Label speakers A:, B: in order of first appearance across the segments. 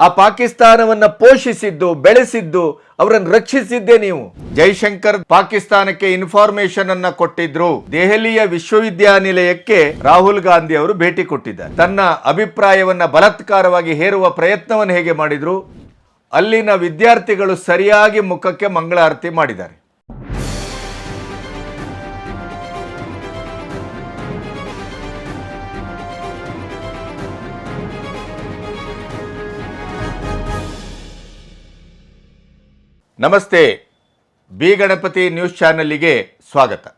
A: ಆ ಪಾಕಿಸ್ತಾನವನ್ನ ಪೋಷಿಸಿದ್ದು, ಬೆಳೆಸಿದ್ದು, ಅವರನ್ನು ರಕ್ಷಿಸಿದ್ದೇ ನೀವು. ಜೈಶಂಕರ್ ಪಾಕಿಸ್ತಾನಕ್ಕೆ ಇನ್ಫಾರ್ಮೇಶನ್ ಅನ್ನ ಕೊಟ್ಟಿದ್ರು. ದೆಹಲಿಯ ವಿಶ್ವವಿದ್ಯಾನಿಲಯಕ್ಕೆ ರಾಹುಲ್ ಗಾಂಧಿ ಅವರು ಭೇಟಿ ಕೊಟ್ಟಿದ್ದಾರೆ. ತನ್ನ ಅಭಿಪ್ರಾಯವನ್ನ ಬಲಾತ್ಕಾರವಾಗಿ ಹೇರುವ ಪ್ರಯತ್ನವನ್ನು ಹೇಗೆ ಮಾಡಿದ್ರು? ಅಲ್ಲಿನ ವಿದ್ಯಾರ್ಥಿಗಳು ಸರಿಯಾಗಿ ಮುಖಕ್ಕೆ ಮಂಗಳಾರತಿ ಮಾಡಿದ್ದಾರೆ. ನಮಸ್ತೆ. ಬಿ ಗಣಪತಿ ನ್ಯೂಸ್ ಚಾನಲ್ಲಿಗೆ ಸ್ವಾಗತ.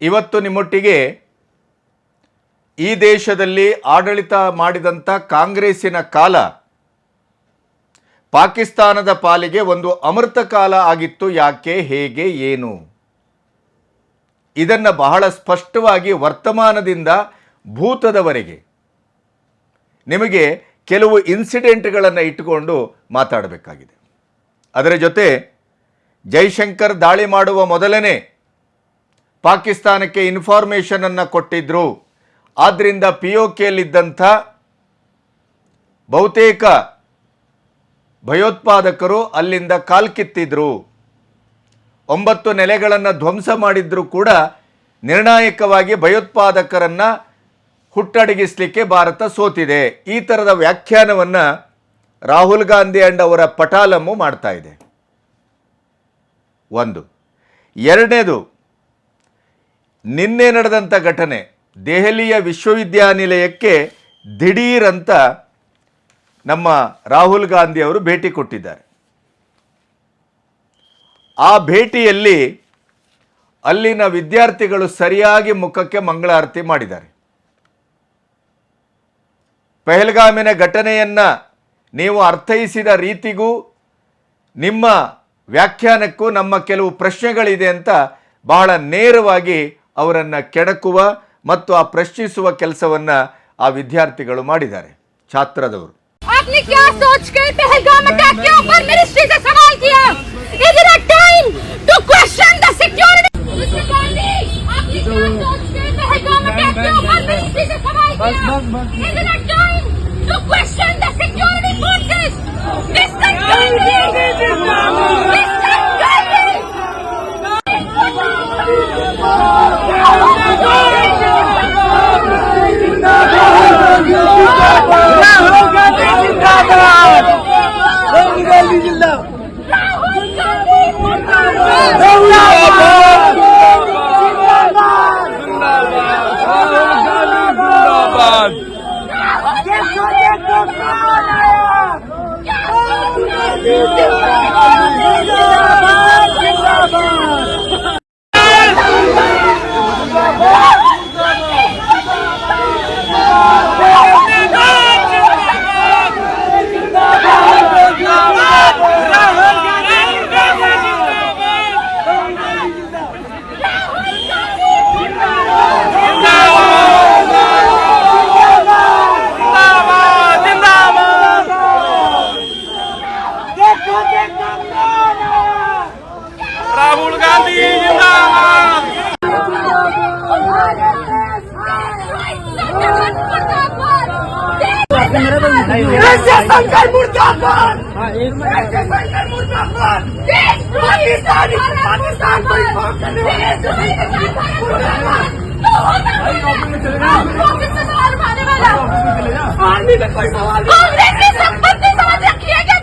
A: ಇವತ್ತು ನಿಮ್ಮೊಟ್ಟಿಗೆ ಈ ದೇಶದಲ್ಲಿ ಆಡಳಿತ ಮಾಡಿದಂಥ ಕಾಂಗ್ರೆಸ್ಸಿನ ಕಾಲ ಪಾಕಿಸ್ತಾನದ ಪಾಲಿಗೆ ಒಂದು ಅಮೃತ ಕಾಲ ಆಗಿತ್ತು ಯಾಕೆ, ಹೇಗೆ, ಏನು? ಇದನ್ನು ಬಹಳ ಸ್ಪಷ್ಟವಾಗಿ ವರ್ತಮಾನದಿಂದ ಭೂತದವರೆಗೆ. ನಿಮಗೆ ಕೆಲವು ಇನ್ಸಿಡೆಂಟ್ಗಳನ್ನು ಇಟ್ಟುಕೊಂಡು ಮಾತಾಡಬೇಕಾಗಿದೆ. ಅದರ ಜೊತೆ ಜೈಶಂಕರ್ ದಾಳಿ ಮಾಡುವ ಮೊದಲನೇ ಪಾಕಿಸ್ತಾನಕ್ಕೆ ಇನ್ಫಾರ್ಮೇಷನನ್ನು ಕೊಟ್ಟಿದ್ದರು ಆದ್ದರಿಂದ ಪಿ ಒ ಕೆಯಲ್ಲಿದ್ದಂಥ ಬಹುತೇಕ ಭಯೋತ್ಪಾದಕರು ಅಲ್ಲಿಂದ ಕಾಲ್ಕಿತ್ತಿದ್ರು ಒಂಬತ್ತು ನೆಲೆಗಳನ್ನು ಧ್ವಂಸ ಮಾಡಿದ್ರೂ ಕೂಡ ನಿರ್ಣಾಯಕವಾಗಿ ಭಯೋತ್ಪಾದಕರನ್ನು ಹುಟ್ಟಡಗಿಸಲಿಕ್ಕೆ ಭಾರತ ಸೋತಿದೆ. ಈ ಥರದ ವ್ಯಾಖ್ಯಾನವನ್ನು ರಾಹುಲ್ ಗಾಂಧಿ ಅಂಡ್ ಅವರ ಪಟಾಲಮ್ಮು ಮಾಡ್ತಾ ಇದೆ. ಒಂದು. ಎರಡನೇದು, ನಿನ್ನೆ ನಡೆದಂಥ ಘಟನೆ ದೆಹಲಿಯ ವಿಶ್ವವಿದ್ಯಾನಿಲಯಕ್ಕೆ ದಿಢೀರಂತ ನಮ್ಮ ರಾಹುಲ್ ಗಾಂಧಿ ಅವರು ಭೇಟಿ ಕೊಟ್ಟಿದ್ದಾರೆ. ಆ ಭೇಟಿಯಲ್ಲಿ ಅಲ್ಲಿನ ವಿದ್ಯಾರ್ಥಿಗಳು ಸರಿಯಾಗಿ ಮುಖಕ್ಕೆ ಮಂಗಳಾರತಿ ಮಾಡಿದ್ದಾರೆ. ಪೆಹಲ್ಗಾಮಿನ ಘಟನೆಯನ್ನು ನೀವು ಅರ್ಥೈಸಿದ ರೀತಿಗೂ ನಿಮ್ಮ ವ್ಯಾಖ್ಯಾನಕ್ಕೂ ನಮ್ಮ ಕೆಲವು ಪ್ರಶ್ನೆಗಳಿದೆ ಅಂತ ಬಹಳ ನೇರವಾಗಿ ಅವರನ್ನು ಕೆಡಕುವ ಮತ್ತು ಆ ಪ್ರಶ್ನಿಸುವ ಕೆಲಸವನ್ನು ಆ ವಿದ್ಯಾರ್ಥಿಗಳು ಮಾಡಿದ್ದಾರೆ. ಛಾತ್ರದವರು.
B: Yes!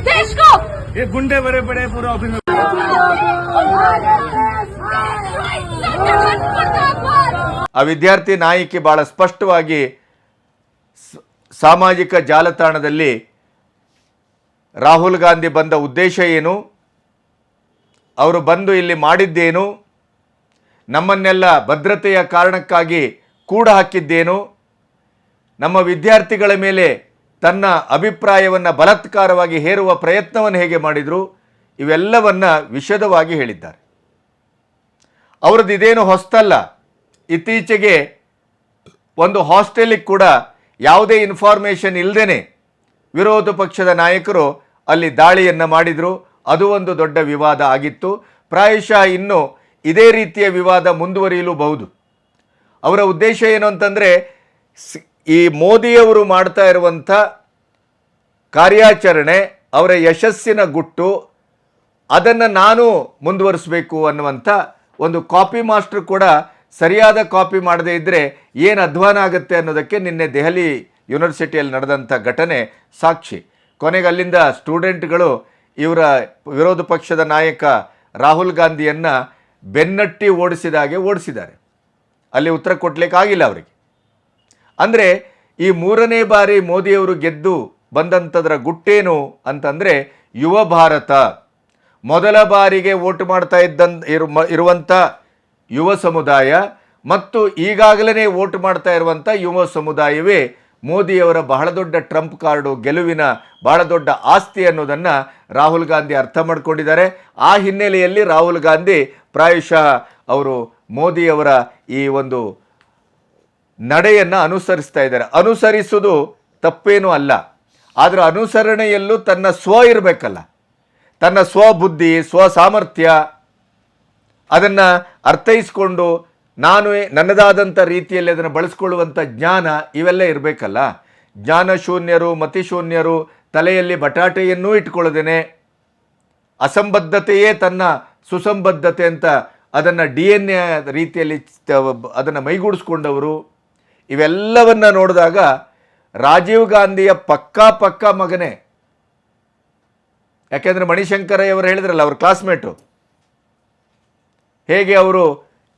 B: देश को
C: ये गुंडे बड़े बड़े पूरा ऑफिस में
A: ಆ ವಿದ್ಯಾರ್ಥಿ ನಾಯಕಿ ಭಾಳ ಸ್ಪಷ್ಟವಾಗಿ ಸ- ಸಾಮಾಜಿಕ ಜಾಲತಾಣದಲ್ಲಿ ರಾಹುಲ್ ಗಾಂಧಿ ಬಂದ ಉದ್ದೇಶ ಏನು ಅವರು ಬಂದು ಇಲ್ಲಿ ಮಾಡಿದ್ದೇನು? ನಮ್ಮನ್ನೆಲ್ಲ ಭದ್ರತೆಯ ಕಾರಣಕ್ಕಾಗಿ ಕೂಡ ಹಾಕಿದ್ದೇನು? ನಮ್ಮ ವಿದ್ಯಾರ್ಥಿಗಳ ಮೇಲೆ ತನ್ನ ಅಭಿಪ್ರಾಯವನ್ನು ಬಲತ್ಕಾರವಾಗಿ ಹೇರುವ ಪ್ರಯತ್ನವನ್ನು ಹೇಗೆ ಮಾಡಿದರು? ಇವೆಲ್ಲವನ್ನು ವಿಷದವಾಗಿ ಹೇಳಿದ್ದಾರೆ. ಅವರದ್ದು ಇದೇನು ಹೊಸ್ತಲ್ಲ. ಇತ್ತೀಚೆಗೆ ಒಂದು ಹಾಸ್ಟೆಲಿಗೆ ಕೂಡ ಯಾವುದೇ ಇನ್ಫಾರ್ಮೇಷನ್ ಇಲ್ಲದೇ ವಿರೋಧ ಪಕ್ಷದ ನಾಯಕರು ಅಲ್ಲಿ ದಾಳಿಯನ್ನು ಮಾಡಿದರು. ಅದು ಒಂದು ದೊಡ್ಡ ವಿವಾದ ಆಗಿತ್ತು. ಪ್ರಾಯಶಃ ಇನ್ನು ಇದೇ ರೀತಿಯ ವಿವಾದ ಮುಂದುವರಿಯಲೂಬಹುದು. ಅವರ ಉದ್ದೇಶ ಏನು ಅಂತಂದರೆ ಈ ಮೋದಿಯವರು ಮಾಡ್ತಾ ಇರುವಂಥ ಕಾರ್ಯಾಚರಣೆ, ಅವರ ಯಶಸ್ಸಿನ ಗುಟ್ಟು, ಅದನ್ನು ನಾನು ಮುಂದುವರಿಸಬೇಕು ಅನ್ನುವಂಥ ಒಂದು ಕಾಪಿ ಮಾಸ್ಟರ್ ಕೂಡ ಸರಿಯಾದ ಕಾಪಿ ಮಾಡದೇ ಇದ್ದರೆ ಏನು ಅಧ್ವಾನ ಆಗುತ್ತೆ ಅನ್ನೋದಕ್ಕೆ ನಿನ್ನೆ ದೆಹಲಿ ಯೂನಿವರ್ಸಿಟಿಯಲ್ಲಿ ನಡೆದಂಥ ಘಟನೆ ಸಾಕ್ಷಿ. ಕೊನೆಗೆ ಅಲ್ಲಿಂದ ಸ್ಟೂಡೆಂಟ್ಗಳು ಇವರ ವಿರೋಧ ಪಕ್ಷದ ನಾಯಕ ರಾಹುಲ್ ಗಾಂಧಿಯನ್ನು ಬೆನ್ನಟ್ಟಿ ಓಡಿಸಿದ ಹಾಗೆ ಓಡಿಸಿದ್ದಾರೆ. ಅಲ್ಲಿ ಉತ್ತರ ಕೊಡಲಿಕ್ಕೆ ಆಗಿಲ್ಲ ಅವರಿಗೆ. ಅಂದರೆ ಈ ಮೂರನೇ ಬಾರಿ ಮೋದಿಯವರು ಗೆದ್ದು ಬಂದಂಥದ್ರ ಗುಟ್ಟೇನು ಅಂತಂದರೆ ಯುವ ಭಾರತ. ಮೊದಲ ಬಾರಿಗೆ ವೋಟ್ ಮಾಡ್ತಾ ಇದ್ದಂತ ಇರು ಇರುವಂಥ ಯುವ ಸಮುದಾಯ ಮತ್ತು ಈಗಾಗಲೇ ವೋಟ್ ಮಾಡ್ತಾ ಇರುವಂಥ ಯುವ ಸಮುದಾಯವೇ ಮೋದಿಯವರ ಬಹಳ ದೊಡ್ಡ ಟ್ರಂಪ್ ಕಾರ್ಡು ಗೆಲುವಿನ ಬಹಳ ದೊಡ್ಡ ಆಸ್ತಿ ಅನ್ನೋದನ್ನು ರಾಹುಲ್ ಗಾಂಧಿ ಅರ್ಥ ಮಾಡಿಕೊಂಡಿದ್ದಾರೆ. ಆ ಹಿನ್ನೆಲೆಯಲ್ಲಿ ರಾಹುಲ್ ಗಾಂಧಿ ಪ್ರಾಯಶಃ ಅವರು ಮೋದಿಯವರ ಈ ಒಂದು ನಡೆಯನ್ನು ಅನುಸರಿಸ್ತಾ ಇದ್ದಾರೆ. ಅನುಸರಿಸುವುದು ತಪ್ಪೇನೂ ಅಲ್ಲ. ಆದರೆ ಅನುಸರಣೆಯಲ್ಲೂ ತನ್ನ ಸ್ವ ಇರಬೇಕಲ್ಲ. ತನ್ನ ಸ್ವಬುದ್ಧಿ ಸ್ವ ಸಾಮರ್ಥ್ಯ ಅದನ್ನು ಅರ್ಥೈಸ್ಕೊಂಡು ನಾನು ನನ್ನದಾದಂಥ ರೀತಿಯಲ್ಲಿ ಅದನ್ನು ಬಳಸ್ಕೊಳ್ಳುವಂಥ ಜ್ಞಾನ ಇವೆಲ್ಲ ಇರಬೇಕಲ್ಲ? ಜ್ಞಾನ ಶೂನ್ಯರು ಮತಿಶೂನ್ಯರು ತಲೆಯಲ್ಲಿ ಬಟಾಟೆಯನ್ನೂ ಇಟ್ಕೊಳ್ಳೋದೇನೆ. ಅಸಂಬದ್ಧತೆಯೇ ತನ್ನ ಸುಸಂಬದ್ಧತೆ ಅಂತ ಅದನ್ನು ಡಿ ಎನ್ ಎ ರೀತಿಯಲ್ಲಿ ಅದನ್ನು ಮೈಗೂಡಿಸ್ಕೊಂಡವರು. ಇವೆಲ್ಲವನ್ನು ನೋಡಿದಾಗ ರಾಜೀವ್ ಗಾಂಧಿಯ ಪಕ್ಕಾ ಪಕ್ಕಾ ಮಗನೇ. ಯಾಕೆಂದರೆ ಮಣಿಶಂಕರಯ್ಯವರು ಹೇಳಿದ್ರಲ್ಲ, ಅವ್ರ ಕ್ಲಾಸ್ಮೇಟು ಹೇಗೆ ಅವರು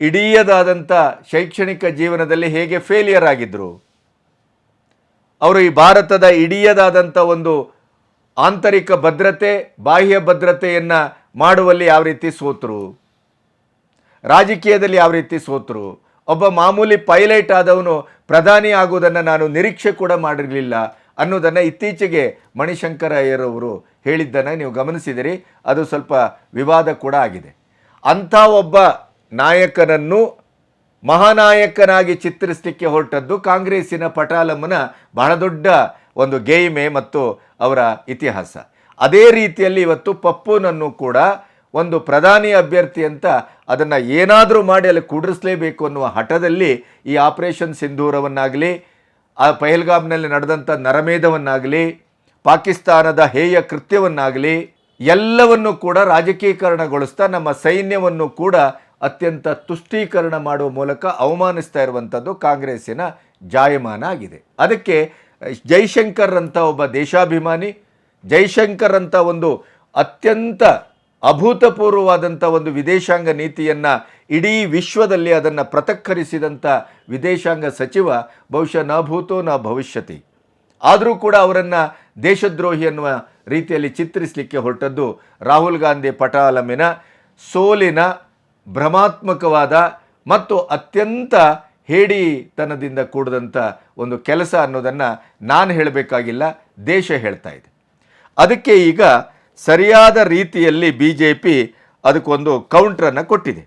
A: ಇಡೀಯದಾದಂಥ ಶೈಕ್ಷಣಿಕ ಜೀವನದಲ್ಲಿ ಹೇಗೆ ಫೇಲಿಯರ್ ಆಗಿದ್ದರು ಅವರು ಈ ಭಾರತದ ಇಡೀಯದಾದಂಥ ಒಂದು ಆಂತರಿಕ ಭದ್ರತೆ, ಬಾಹ್ಯ ಭದ್ರತೆಯನ್ನು ಮಾಡುವಲ್ಲಿ ಯಾವ ರೀತಿ ಸೋತರು? ರಾಜಕೀಯದಲ್ಲಿ ಯಾವ ರೀತಿ ಸೋತರು? ಒಬ್ಬ ಮಾಮೂಲಿ ಪೈಲಟ್ ಆದವನು ಪ್ರಧಾನಿ ಆಗುವುದನ್ನು ನಾನು ನಿರೀಕ್ಷೆ ಕೂಡ ಮಾಡಿರಲಿಲ್ಲ ಅನ್ನೋದನ್ನು ಇತ್ತೀಚೆಗೆ ಮಣಿಶಂಕರಯ್ಯರವರು ಹೇಳಿದ್ದನ್ನು ನೀವು ಗಮನಿಸಿದಿರಿ. ಅದು ಸ್ವಲ್ಪ ವಿವಾದ ಕೂಡ ಆಗಿದೆ. ಅಂಥ ಒಬ್ಬ ನಾಯಕನನ್ನು ಮಹಾನಾಯಕನಾಗಿ ಚಿತ್ರಿಸಲಿಕ್ಕೆ ಹೊರಟದ್ದು ಕಾಂಗ್ರೆಸ್ಸಿನ ಪಟಾಲಮ್ಮನ ಬಹಳ ದೊಡ್ಡ ಒಂದು ಗೇಯ್ಮೆ ಮತ್ತು ಅವರ ಇತಿಹಾಸ. ಅದೇ ರೀತಿಯಲ್ಲಿ ಇವತ್ತು ಪಪ್ಪುನನ್ನು ಕೂಡ ಒಂದು ಪ್ರಧಾನಿ ಅಭ್ಯರ್ಥಿ ಅಂತ ಅದನ್ನು ಏನಾದರೂ ಮಾಡಿ ಅಲ್ಲಿ ಕೂಡಿಸಲೇಬೇಕು ಅನ್ನುವ ಹಠದಲ್ಲಿ ಈ ಆಪರೇಷನ್ ಸಿಂಧೂರವನ್ನಾಗಲಿ, ಆ ಪಹಲ್ಗಾಮ್ನಲ್ಲಿ ನಡೆದಂಥ ನರಮೇಧವನ್ನಾಗಲಿ, ಪಾಕಿಸ್ತಾನದ ಹೇಯ ಕೃತ್ಯವನ್ನಾಗಲಿ ಎಲ್ಲವನ್ನು ಕೂಡ ರಾಜಕೀಕರಣಗೊಳಿಸ್ತಾ ನಮ್ಮ ಸೈನ್ಯವನ್ನು ಕೂಡ ಅತ್ಯಂತ ತುಷ್ಟೀಕರಣ ಮಾಡುವ ಮೂಲಕ ಅವಮಾನಿಸ್ತಾ ಇರುವಂಥದ್ದು ಕಾಂಗ್ರೆಸ್ಸಿನ ಜಾಯಮಾನ ಆಗಿದೆ. ಅದಕ್ಕೆ ಜೈಶಂಕರ್ ಅಂತ ಒಬ್ಬ ದೇಶಾಭಿಮಾನಿ, ಜೈಶಂಕರ್ ಅಂತ ಒಂದು ಅತ್ಯಂತ ಅಭೂತಪೂರ್ವವಾದಂಥ ಒಂದು ವಿದೇಶಾಂಗ ನೀತಿಯನ್ನು ಇಡೀ ವಿಶ್ವದಲ್ಲಿ ಅದನ್ನು ಪ್ರತಕ್ಕರಿಸಿದಂಥ ವಿದೇಶಾಂಗ ಸಚಿವ, ಬಹುಶಃ ನ ಭೂತೋ ನ ಭವಿಷ್ಯತಿ. ಆದರೂ ಕೂಡ ಅವರನ್ನು ದೇಶದ್ರೋಹಿ ಅನ್ನುವ ರೀತಿಯಲ್ಲಿ ಚಿತ್ರಿಸಲಿಕ್ಕೆ ಹೊರಟದ್ದು ರಾಹುಲ್ ಗಾಂಧಿ ಪಟಾಲಮಿನ ಸೋಲಿನ ಭ್ರಮಾತ್ಮಕವಾದ ಮತ್ತು ಅತ್ಯಂತ ಹೇಡಿತನದಿಂದ ಕೂಡಿದಂಥ ಒಂದು ಕೆಲಸ ಅನ್ನೋದನ್ನು ನಾನು ಹೇಳಬೇಕಾಗಿಲ್ಲ, ದೇಶ ಹೇಳ್ತಾ ಇದೆ. ಅದಕ್ಕೆ ಈಗ ಸರಿಯಾದ ರೀತಿಯಲ್ಲಿ ಬಿ ಜೆ ಪಿ ಅದಕ್ಕೊಂದು ಕೌಂಟ್ರನ್ನು ಕೊಟ್ಟಿದೆ.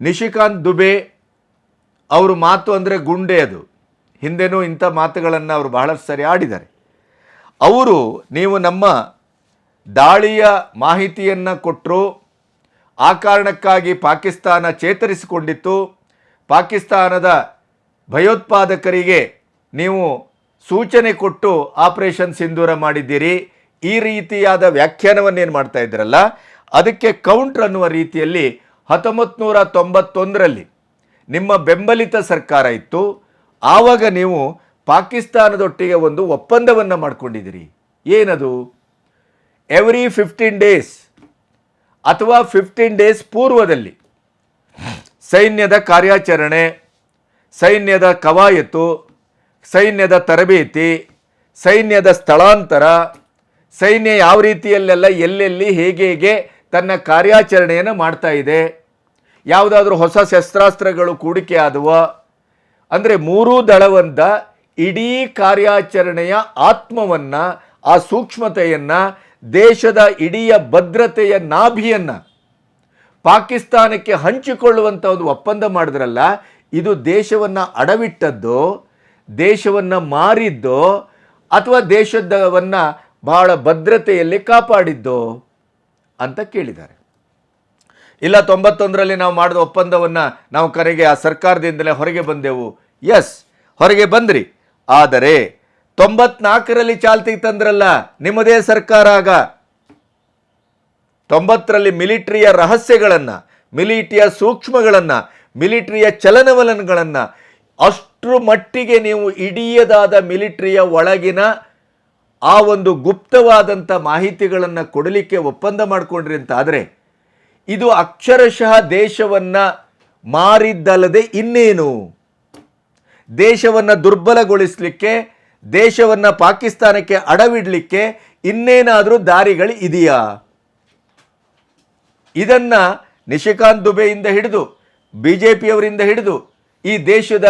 A: ನಿಶಿಕಾಂತ್ ದುಬೆ ಅವರು ಮಾತು ಅಂದರೆ ಗುಂಡೆ ಅದು. ಹಿಂದೆನೂ ಇಂಥ ಮಾತುಗಳನ್ನು ಅವರು ಬಹಳಷ್ಟು ಸರಿ ಆಡಿದ್ದಾರೆ. ಅವರು ನೀವು ನಮ್ಮ ದಾಳಿಯ ಮಾಹಿತಿಯನ್ನು ಕೊಟ್ಟರು ಆ ಕಾರಣಕ್ಕಾಗಿ ಪಾಕಿಸ್ತಾನ ಚೇತರಿಸಿಕೊಂಡಿತ್ತು. ಪಾಕಿಸ್ತಾನದ ಭಯೋತ್ಪಾದಕರಿಗೆ ನೀವು ಸೂಚನೆ ಕೊಟ್ಟು ಆಪರೇಷನ್ ಸಿಂಧೂರ ಮಾಡಿದ್ದೀರಿ. ಈ ರೀತಿಯಾದ ವ್ಯಾಖ್ಯಾನವನ್ನೇನು ಮಾಡ್ತಾ ಇದ್ರಲ್ಲ, ಅದಕ್ಕೆ ಕೌಂಟ್ರ್ ಅನ್ನುವ ರೀತಿಯಲ್ಲಿ ಹತ್ತೊಂಬತ್ತು ನೂರ ತೊಂಬತ್ತೊಂದರಲ್ಲಿ ನಿಮ್ಮ ಬೆಂಬಲಿತ ಸರ್ಕಾರ ಇತ್ತು. ಆವಾಗ ನೀವು ಪಾಕಿಸ್ತಾನದೊಟ್ಟಿಗೆ ಒಂದು ಒಪ್ಪಂದವನ್ನು ಮಾಡಿಕೊಂಡಿದ್ದೀರಿ. ಏನದು? ಎವ್ರಿ ಫಿಫ್ಟೀನ್ ಡೇಸ್ ಅಥವಾ ಫಿಫ್ಟೀನ್ ಡೇಸ್ ಪೂರ್ವದಲ್ಲಿ. ಸೈನ್ಯದ ಕಾರ್ಯಾಚರಣೆ, ಸೈನ್ಯದ ಕವಾಯತು, ಸೈನ್ಯದ ತರಬೇತಿ, ಸೈನ್ಯದ ಸ್ಥಳಾಂತರ, ಸೈನ್ಯ ಯಾವ ರೀತಿಯಲ್ಲೆಲ್ಲ ಎಲ್ಲೆಲ್ಲಿ ಹೇಗೆ ಹೇಗೆ ತನ್ನ ಕಾರ್ಯಾಚರಣೆಯನ್ನು ಮಾಡ್ತಾ ಇದೆ, ಯಾವುದಾದ್ರೂ ಹೊಸ ಶಸ್ತ್ರಾಸ್ತ್ರಗಳು ಕೂಡಿಕೆ ಆದವ, ಅಂದರೆ ಮೂರೂ ದಳವಂದ ಇಡೀ ಕಾರ್ಯಾಚರಣೆಯ ಆತ್ಮವನ್ನು, ಆ ಸೂಕ್ಷ್ಮತೆಯನ್ನು ದೇಶದ ಇಡೀ ಭದ್ರತೆಯ ನಾಭಿಯನ್ನು ಪಾಕಿಸ್ತಾನಕ್ಕೆ ಹಂಚಿಕೊಳ್ಳುವಂಥ ಒಂದು ಒಪ್ಪಂದ ಮಾಡಿದ್ರಲ್ಲ, ಇದು ದೇಶವನ್ನು ಅಡವಿಟ್ಟದ್ದೋ, ದೇಶವನ್ನು ಮಾರಿದ್ದೋ, ಅಥವಾ ದೇಶದವನ್ನು ಬಹಳ ಭದ್ರತೆಯಲ್ಲಿ ಕಾಪಾಡಿದ್ದೋ ಅಂತ ಕೇಳಿದ್ದಾರೆ. ಇಲ್ಲ, ತೊಂಬತ್ತೊಂದರಲ್ಲಿ ನಾವು ಮಾಡಿದ ಒಪ್ಪಂದವನ್ನು ನಾವು ಕರೆಗೆ ಆ ಸರ್ಕಾರದಿಂದಲೇ ಹೊರಗೆ ಬಂದೆವು. ಎಸ್ ಹೊರಗೆ ಬಂದ್ರಿ. ಆದರೆ ತೊಂಬತ್ನಾಲ್ಕರಲ್ಲಿ ಚಾಲ್ತಿಗೆ ತಂದ್ರಲ್ಲ, ನಿಮ್ಮದೇ ಸರ್ಕಾರ ಆಗ. ತೊಂಬತ್ತರಲ್ಲಿ ಮಿಲಿಟರಿಯ ರಹಸ್ಯಗಳನ್ನು, ಮಿಲಿಟರಿಯ ಸೂಕ್ಷ್ಮಗಳನ್ನು, ಮಿಲಿಟರಿಯ ಚಲನವಲನಗಳನ್ನು ಅಷ್ಟರ ಮಟ್ಟಿಗೆ ನೀವು ಇಡಿಯದಾದ ಮಿಲಿಟರಿಯ ಒಳಗಿನ ಆ ಒಂದು ಗುಪ್ತವಾದಂಥ ಮಾಹಿತಿಗಳನ್ನು ಕೊಡಲಿಕ್ಕೆ ಒಪ್ಪಂದ ಮಾಡಿಕೊಂಡ್ರಿ ಅಂತ ಆದರೆ ಇದು ಅಕ್ಷರಶಃ ದೇಶವನ್ನು ಮಾರಿದ್ದಲ್ಲದೆ ಇನ್ನೇನು? ದೇಶವನ್ನು ದುರ್ಬಲಗೊಳಿಸಲಿಕ್ಕೆ ದೇಶವನ್ನು ಪಾಕಿಸ್ತಾನಕ್ಕೆ ಅಡವಿಡಲಿಕ್ಕೆ ಇನ್ನೇನಾದರೂ ದಾರಿಗಳು ಇದೆಯಾ? ಇದನ್ನ ನಿಶಿಕಾಂತ್ ದುಬೆಯಿಂದ ಹಿಡಿದು ಬಿ ಜೆ ಪಿಯವರಿಂದ ಹಿಡಿದು, ಈ ದೇಶದ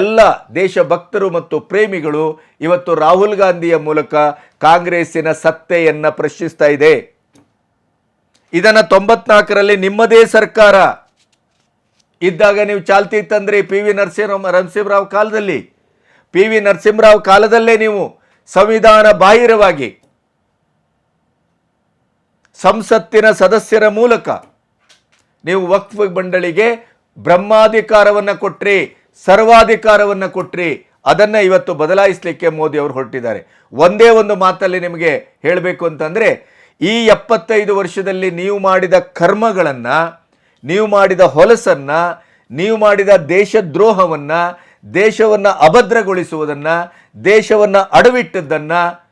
A: ಎಲ್ಲ ದೇಶಭಕ್ತರು ಮತ್ತು ಪ್ರೇಮಿಗಳು ಇವತ್ತು ರಾಹುಲ್ ಗಾಂಧಿಯ ಮೂಲಕ ಕಾಂಗ್ರೆಸ್ಸಿನ ಸತ್ತೆಯನ್ನು ಪ್ರಶ್ನಿಸ್ತಾ ಇದೆ. ಇದನ್ನು ತೊಂಬತ್ನಾಲ್ಕರಲ್ಲಿ ನಿಮ್ಮದೇ ಸರ್ಕಾರ. ಇದ್ದಾಗ ನೀವು ಚಾಲ್ತಿ ತಂದ್ರಿ ಪಿ ವಿ ನರಸಿಂಹ ನರಸಿಂಹರಾವ್ ಕಾಲದಲ್ಲಿ. ಪಿ ವಿ ನರಸಿಂಹರಾವ್ ಕಾಲದಲ್ಲೇ ನೀವು ಸಂವಿಧಾನ ಬಾಹಿರವಾಗಿ ಸಂಸತ್ತಿನ ಸದಸ್ಯರ ಮೂಲಕ ನೀವು ವಕ್ಫ್ ಮಂಡಳಿಗೆ ಬ್ರಹ್ಮಾಧಿಕಾರವನ್ನು ಕೊಟ್ರಿ, ಸರ್ವಾಧಿಕಾರವನ್ನು ಕೊಟ್ರಿ, ಅದನ್ನು ಇವತ್ತು ಬದಲಾಯಿಸಲಿಕ್ಕೆ ಮೋದಿ ಅವರು ಹೊರಟಿದ್ದಾರೆ. ಒಂದೇ ಒಂದು ಮಾತಲ್ಲಿ ನಿಮಗೆ ಹೇಳಬೇಕು ಅಂತಂದರೆ, ಈ ಎಪ್ಪತ್ತೈದು ವರ್ಷದಲ್ಲಿ ನೀವು ಮಾಡಿದ ಕರ್ಮಗಳನ್ನು, ನೀವು ಮಾಡಿದ ಹೊಲಸನ್ನು, ನೀವು ಮಾಡಿದ ದೇಶದ್ರೋಹವನ್ನು ದೇಶವನ್ನು ಅಭದ್ರಗೊಳಿಸುವುದನ್ನು, ದೇಶವನ್ನು ಅಡವಿಟ್ಟದ್ದನ್ನು,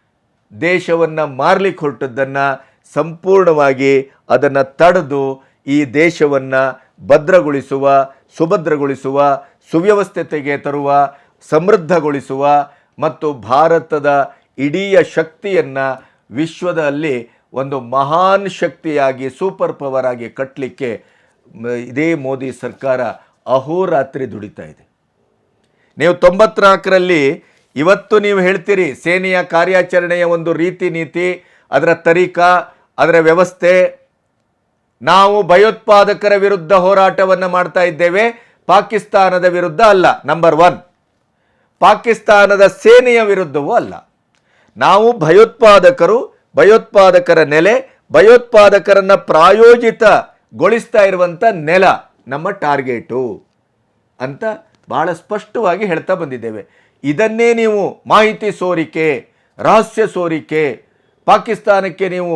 A: ದೇಶವನ್ನು ಮಾರ್ಲಿಕ್ಕೆ ಹೊರಟದ್ದನ್ನು ಸಂಪೂರ್ಣವಾಗಿ ಅದನ್ನು ತಡೆದು ಈ ದೇಶವನ್ನು ಭದ್ರಗೊಳಿಸುವ, ಸುಭದ್ರಗೊಳಿಸುವ ಸುವ್ಯವಸ್ಥತೆಗೆ ತರುವ, ಸಮೃದ್ಧಗೊಳಿಸುವ ಮತ್ತು ಭಾರತದ ಇಡೀ ಶಕ್ತಿಯನ್ನು ವಿಶ್ವದಲ್ಲಿ ಒಂದು ಮಹಾನ್ ಶಕ್ತಿಯಾಗಿ ಸೂಪರ್ ಪವರ್ ಆಗಿ ಕಟ್ಟಲಿಕ್ಕೆ ಇದೇ ಮೋದಿ ಸರ್ಕಾರ ಅಹೋರಾತ್ರಿ ದುಡಿತಾ ಇದೆ. ನೀವು ತೊಂಬತ್ನಾಲ್ಕರಲ್ಲಿ ಇವತ್ತು ನೀವು ಹೇಳ್ತೀರಿ, ಸೇನೆಯ ಕಾರ್ಯಾಚರಣೆಯ ಒಂದು ರೀತಿ ನೀತಿ, ಅದರ ತರೀಕ, ಅದರ ವ್ಯವಸ್ಥೆ. ನಾವು ಭಯೋತ್ಪಾದಕರ ವಿರುದ್ಧ ಹೋರಾಟವನ್ನು ಮಾಡ್ತಾ ಇದ್ದೇವೆ, ಪಾಕಿಸ್ತಾನದ ವಿರುದ್ಧ ಅಲ್ಲ, ನಂಬರ್ ಒನ್. ಪಾಕಿಸ್ತಾನದ ಸೇನೆಯ ವಿರುದ್ಧವೂ ಅಲ್ಲ. ನಾವು ಭಯೋತ್ಪಾದಕರು, ಭಯೋತ್ಪಾದಕರ ನೆಲೆ, ಭಯೋತ್ಪಾದಕರನ್ನು ಪ್ರಾಯೋಜಿತಗೊಳಿಸ್ತಾ ಇರುವಂಥ ನೆಲ, ನಮ್ಮ ಟಾರ್ಗೆಟು ಅಂತ ಬಹಳ ಸ್ಪಷ್ಟವಾಗಿ ಹೇಳ್ತಾ ಬಂದಿದ್ದೇವೆ. ಇದನ್ನೇ ನೀವು ಮಾಹಿತಿ ಸೋರಿಕೆ, ರಹಸ್ಯ ಸೋರಿಕೆ, ಪಾಕಿಸ್ತಾನಕ್ಕೆ ನೀವು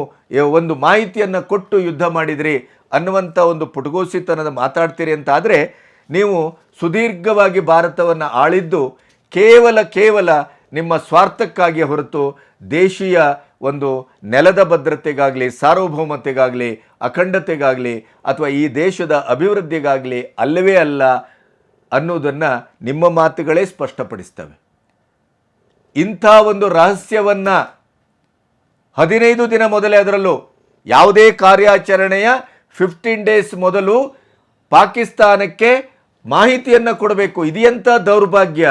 A: ಒಂದು ಮಾಹಿತಿಯನ್ನು ಕೊಟ್ಟು ಯುದ್ಧ ಮಾಡಿದ್ರಿ ಅನ್ನುವಂಥ ಒಂದು ಪುಟಗೋಸಿತನದ ಮಾತಾಡ್ತೀರಿ ಅಂತ ಆದರೆ ನೀವು ಸುದೀರ್ಘವಾಗಿ ಭಾರತವನ್ನು ಆಳಿದ್ದು ಕೇವಲ ಕೇವಲ ನಿಮ್ಮ ಸ್ವಾರ್ಥಕ್ಕಾಗಿ ಹೊರತು ದೇಶೀಯ ಒಂದು ನೆಲದ ಭದ್ರತೆಗಾಗಲಿ, ಸಾರ್ವಭೌಮತೆಗಾಗಲಿ, ಅಖಂಡತೆಗಾಗಲಿ ಅಥವಾ ಈ ದೇಶದ ಅಭಿವೃದ್ಧಿಗಾಗಲಿ ಅಲ್ಲವೇ ಅಲ್ಲ ಅನ್ನೋದನ್ನು ನಿಮ್ಮ ಮಾತುಗಳೇ ಸ್ಪಷ್ಟಪಡಿಸ್ತವೆ. ಇಂಥ ಒಂದು ರಹಸ್ಯವನ್ನು ಹದಿನೈದು ದಿನ ಮೊದಲೇ ಅದರಲ್ಲೂ ಯಾವುದೇ ಕಾರ್ಯಾಚರಣೆಯ ಫಿಫ್ಟೀನ್ ಡೇಸ್ ಮೊದಲು ಪಾಕಿಸ್ತಾನಕ್ಕೆ ಮಾಹಿತಿಯನ್ನು ಕೊಡಬೇಕು. ಇದೆಯಂಥ ದೌರ್ಭಾಗ್ಯ.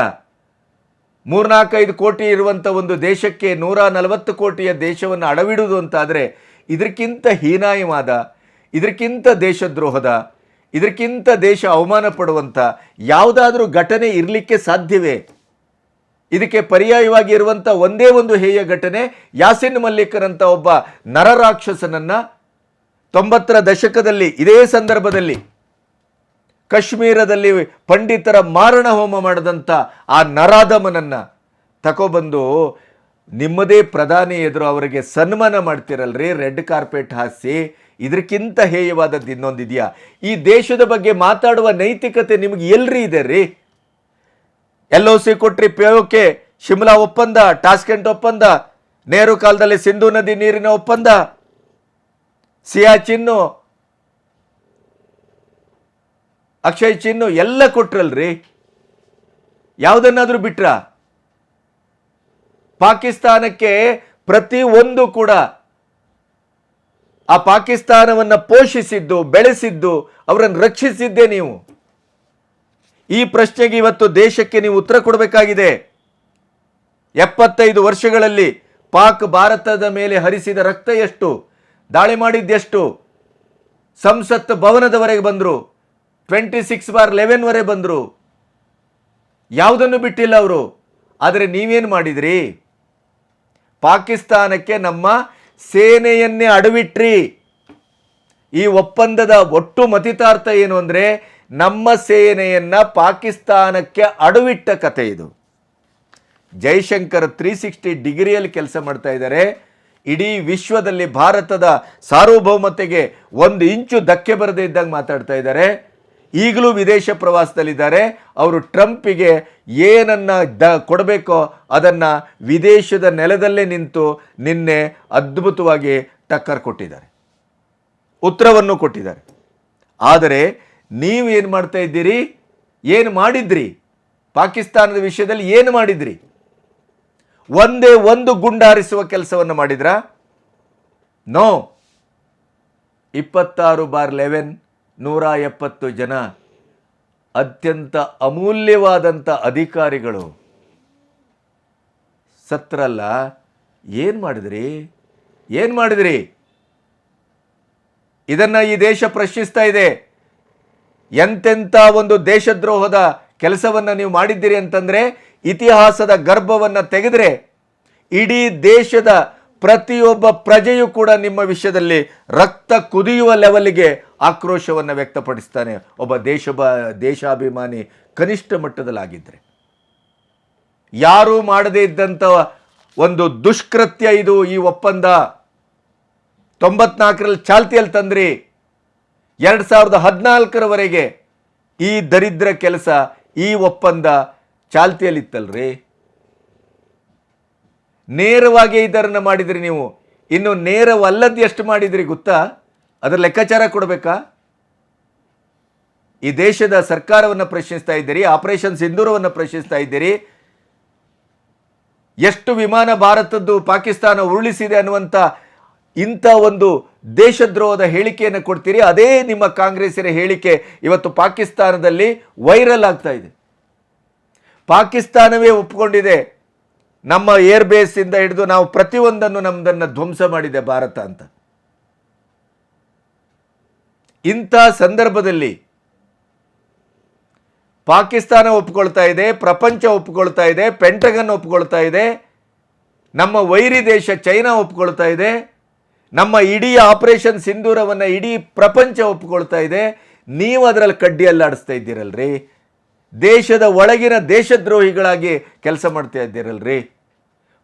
A: ಮೂರ್ನಾಲ್ಕೈದು ಕೋಟಿ ಇರುವಂಥ ಒಂದು ದೇಶಕ್ಕೆ ನೂರ ನಲವತ್ತು ಕೋಟಿಯ ದೇಶವನ್ನು ಅಡವಿಡುವುದು ಅಂತಾದರೆ ಇದಕ್ಕಿಂತ ಹೀನಾಯವಾದ, ಇದಕ್ಕಿಂತ ದೇಶದ್ರೋಹದ ಇದಕ್ಕಿಂತ ದೇಶ ಅವಮಾನ ಪಡುವಂಥ ಯಾವುದಾದ್ರೂ ಘಟನೆ ಇರಲಿಕ್ಕೆ ಸಾಧ್ಯವೇ? ಇದಕ್ಕೆ ಪರ್ಯಾಯವಾಗಿ ಇರುವಂಥ ಒಂದೇ ಒಂದು ಹೇಯ ಘಟನೆ ಯಾಸಿನ್ ಮಲ್ಲಿಕರಂಥ ಒಬ್ಬ ನರರಾಕ್ಷಸನನ್ನ ತೊಂಬತ್ತರ ದಶಕದಲ್ಲಿ ಇದೇ ಸಂದರ್ಭದಲ್ಲಿ ಕಾಶ್ಮೀರದಲ್ಲಿ ಪಂಡಿತರ ಮಾರಣ ಹೋಮ ಮಾಡಿದಂಥ ಆ ನರಾಧಮನನ್ನು ತಗೊಬಂದು ನಿಮ್ಮದೇ ಪ್ರಧಾನಿ ಎದುರು ಅವರಿಗೆ ಸನ್ಮಾನ ಮಾಡ್ತಿರಲ್ರಿ, ರೆಡ್ ಕಾರ್ಪೆಟ್ ಹಾಸಿ ಇದಕ್ಕಿಂತ ಹೇಯವಾದದ್ದು ಇನ್ನೊಂದಿದೆಯಾ ಈ ದೇಶದ ಬಗ್ಗೆ ಮಾತಾಡುವ ನೈತಿಕತೆ ನಿಮಗೆ ಎಲ್ರಿ ಇದೆ ರೀ? ಎಲ್ ಒ ಸಿ ಕೊಟ್ರಿ ಪಿ ಓಕೆ ಶಿಮ್ಲಾ ಒಪ್ಪಂದ, ಟಾಸ್ಕೆಂಟ್ ಒಪ್ಪಂದ ನೇರು ಕಾಲದಲ್ಲಿ ಸಿಂಧು ನದಿ ನೀರಿನ ಒಪ್ಪಂದ ಸಿಯಾಚಿನ್ನು ಅಕ್ಷಯ್ ಚಿನ್ನು ಎಲ್ಲ ಕೊಟ್ರಲ್ರಿ? ಯಾವುದನ್ನಾದ್ರೂ ಬಿಟ್ರ? ಪಾಕಿಸ್ತಾನಕ್ಕೆ ಪ್ರತಿ ಒಂದು ಕೂಡ ಆ ಪಾಕಿಸ್ತಾನವನ್ನು ಪೋಷಿಸಿದ್ದು, ಬೆಳೆಸಿದ್ದು, ಅವರನ್ನು ರಕ್ಷಿಸಿದ್ದೇ ನೀವು. ಈ ಪ್ರಶ್ನೆಗೆ ಇವತ್ತು ದೇಶಕ್ಕೆ ನೀವು ಉತ್ತರ ಕೊಡಬೇಕಾಗಿದೆ. ಎಪ್ಪತ್ತೈದು ವರ್ಷಗಳಲ್ಲಿ ಪಾಕ್ ಭಾರತದ ಮೇಲೆ ಹರಿಸಿದ ರಕ್ತ ಎಷ್ಟು? ದಾಳಿ ಮಾಡಿದ್ದೆಷ್ಟು ಸಂಸತ್ ಭವನದವರೆಗೆ ಬಂದರು. ಟ್ವೆಂಟಿ ಸಿಕ್ಸ್ ಬಾರ್ ಲೆವೆನ್ವರೆಗೆ ಬಂದರು. ಯಾವುದನ್ನು ಬಿಟ್ಟಿಲ್ಲ ಅವರು. ಆದರೆ ನೀವೇನು ಮಾಡಿದ್ರಿ? ಪಾಕಿಸ್ತಾನಕ್ಕೆ ನಮ್ಮ ಸೇನೆಯನ್ನೇ ಅಡವಿಟ್ರಿ. ಈ ಒಪ್ಪಂದದ ಒಟ್ಟು ಮತಿತಾರ್ಥ ಏನು ಅಂದರೆ ನಮ್ಮ ಸೇನೆಯನ್ನ ಪಾಕಿಸ್ತಾನಕ್ಕೆ ಅಡವಿಟ್ಟ ಕತೆ ಇದು. ಜೈಶಂಕರ್ ತ್ರೀ ಸಿಕ್ಸ್ಟಿ ಡಿಗ್ರಿಯಲ್ಲಿ ಕೆಲಸ ಮಾಡ್ತಾ ಇದ್ದಾರೆ. ಇಡೀ ವಿಶ್ವದಲ್ಲಿ ಭಾರತದ ಸಾರ್ವಭೌಮತೆಗೆ ಒಂದು ಇಂಚು ಧಕ್ಕೆ ಬರದೇ ಇದ್ದಂಗೆ ಮಾತಾಡ್ತಾ ಇದ್ದಾರೆ. ಈಗಲೂ ವಿದೇಶ ಪ್ರವಾಸದಲ್ಲಿದ್ದಾರೆ. ಅವರು ಟ್ರಂಪಿಗೆ ಏನನ್ನ ದ ಕೊಡಬೇಕೋ ಅದನ್ನು ವಿದೇಶದ ನೆಲದಲ್ಲೇ ನಿಂತು ನಿನ್ನೆ ಅದ್ಭುತವಾಗಿ ಟಕ್ಕರ್ ಕೊಟ್ಟಿದ್ದಾರೆ. ಉತ್ತರವನ್ನು ಕೊಟ್ಟಿದ್ದಾರೆ. ಆದರೆ ನೀವು ಏನು ಮಾಡ್ತಾ ಇದ್ದೀರಿ? ಏನು ಮಾಡಿದ್ರಿ? ಪಾಕಿಸ್ತಾನದ ವಿಷಯದಲ್ಲಿ ಏನು ಮಾಡಿದ್ರಿ? ಒಂದೇ ಒಂದು ಗುಂಡಾರಿಸುವ ಕೆಲಸವನ್ನು ಮಾಡಿದ್ರಾ? ನೋ. ಇಪ್ಪತ್ತಾರು ಬಾರ್ ಲೆವೆನ್ ನೂರ ಎಪ್ಪತ್ತು ಜನ ಅತ್ಯಂತ ಅಮೂಲ್ಯವಾದಂಥ ಅಧಿಕಾರಿಗಳು. ಸತ್ರಲ್ಲ, ಏನು ಮಾಡಿದ್ರಿ? ಏನು ಮಾಡಿದ್ರಿ? ಇದನ್ನು ಈ ದೇಶ ಪ್ರಶ್ನಿಸ್ತಾ ಇದೆ. ಎಂತೆಂಥ ಒಂದು ದೇಶದ್ರೋಹದ ಕೆಲಸವನ್ನು ನೀವು ಮಾಡಿದ್ದೀರಿ ಅಂತಂದರೆ, ಇತಿಹಾಸದ ಗರ್ಭವನ್ನು ತೆಗೆದರೆ, ಇಡೀ ದೇಶದ ಪ್ರತಿಯೊಬ್ಬ ಪ್ರಜೆಯೂ ಕೂಡ ನಿಮ್ಮ ವಿಷಯದಲ್ಲಿ ರಕ್ತ ಕುದಿಯುವ ಲೆವೆಲ್ಗೆ ಆಕ್ರೋಶವನ್ನು ವ್ಯಕ್ತಪಡಿಸ್ತಾನೆ. ಒಬ್ಬ ದೇಶ ದೇಶಾಭಿಮಾನಿ ಕನಿಷ್ಠ ಮಟ್ಟದಲ್ಲಾಗಿದ್ದರೆ ಯಾರೂ ಮಾಡದೇ ಇದ್ದಂಥ ಒಂದು ದುಷ್ಕೃತ್ಯ ಇದು ಈ ಒಪ್ಪಂದ. ತೊಂಬತ್ನಾಲ್ಕರಲ್ಲಿ ಚಾಲ್ತಿಯಲ್ಲಿ ತಂದ್ರಿ. ಎರಡು ಸಾವಿರದ ಹದಿನಾಲ್ಕರವರೆಗೆ ಈ ದರಿದ್ರ ಕೆಲಸ, ಈ ಒಪ್ಪಂದ ಚಾಲ್ತಿಯಲ್ಲಿತ್ತಲ್ರಿ? ನೇರವಾಗಿ ಇದರನ್ನು ಮಾಡಿದ್ರಿ ನೀವು. ಇನ್ನು ನೇರವಲ್ಲದ್ದು ಎಷ್ಟು ಮಾಡಿದ್ರಿ ಗೊತ್ತಾ? ಅದರ ಲೆಕ್ಕಾಚಾರ ಕೊಡಬೇಕಾ? ಈ ದೇಶದ ಸರ್ಕಾರವನ್ನು ಪ್ರಶ್ನಿಸ್ತಾ ಇದ್ದೀರಿ ಆಪರೇಷನ್ ಸಿಂಧೂರವನ್ನು ಪ್ರಶ್ನಿಸ್ತಾ ಇದ್ದೀರಿ. ಎಷ್ಟು ವಿಮಾನ ಭಾರತದ್ದು ಪಾಕಿಸ್ತಾನ ಉರುಳಿಸಿದೆ ಅನ್ನುವಂಥ ಇಂಥ ಒಂದು ದೇಶದ್ರೋಹದ ಹೇಳಿಕೆಯನ್ನು ಕೊಡ್ತೀರಿ. ಅದೇ ನಿಮ್ಮ ಕಾಂಗ್ರೆಸ್ಸಿನ ಹೇಳಿಕೆ ಇವತ್ತು ಪಾಕಿಸ್ತಾನದಲ್ಲಿ ವೈರಲ್ ಆಗ್ತಾ ಇದೆ. ಪಾಕಿಸ್ತಾನವೇ ಒಪ್ಪಿಕೊಂಡಿದೆ ನಮ್ಮ ಏರ್ ಬೇಸಿಂದ ಹಿಡಿದು ನಾವು ಪ್ರತಿಯೊಂದನ್ನು ನಮ್ಮದನ್ನು ಧ್ವಂಸ ಮಾಡಿದೆ ಭಾರತ ಅಂತ. ಇಂಥ ಸಂದರ್ಭದಲ್ಲಿ ಪಾಕಿಸ್ತಾನ ಒಪ್ಕೊಳ್ತಾ ಇದೆ, ಪ್ರಪಂಚ ಒಪ್ಕೊಳ್ತಾ ಇದೆ, ಪೆಂಟಗನ್ ಒಪ್ಕೊಳ್ತಾ ಇದೆ, ನಮ್ಮ ವೈರಿ ದೇಶ ಚೈನಾ ಒಪ್ಕೊಳ್ತಾ ಇದೆ, ನಮ್ಮ ಇಡೀ ಆಪರೇಷನ್ ಸಿಂಧೂರವನ್ನು ಇಡೀ ಪ್ರಪಂಚ ಒಪ್ಕೊಳ್ತಾ ಇದೆ, ನೀವು ಅದರಲ್ಲಿ ಕಡ್ಡಿಯಲ್ಲಾಡಿಸ್ತಾ ಇದ್ದೀರಲ್ರಿ? ದೇಶದ ಒಳಗಿನ ದೇಶದ್ರೋಹಿಗಳಾಗಿ ಕೆಲಸ ಮಾಡ್ತಾ ಇದ್ದೀರಲ್ರಿ?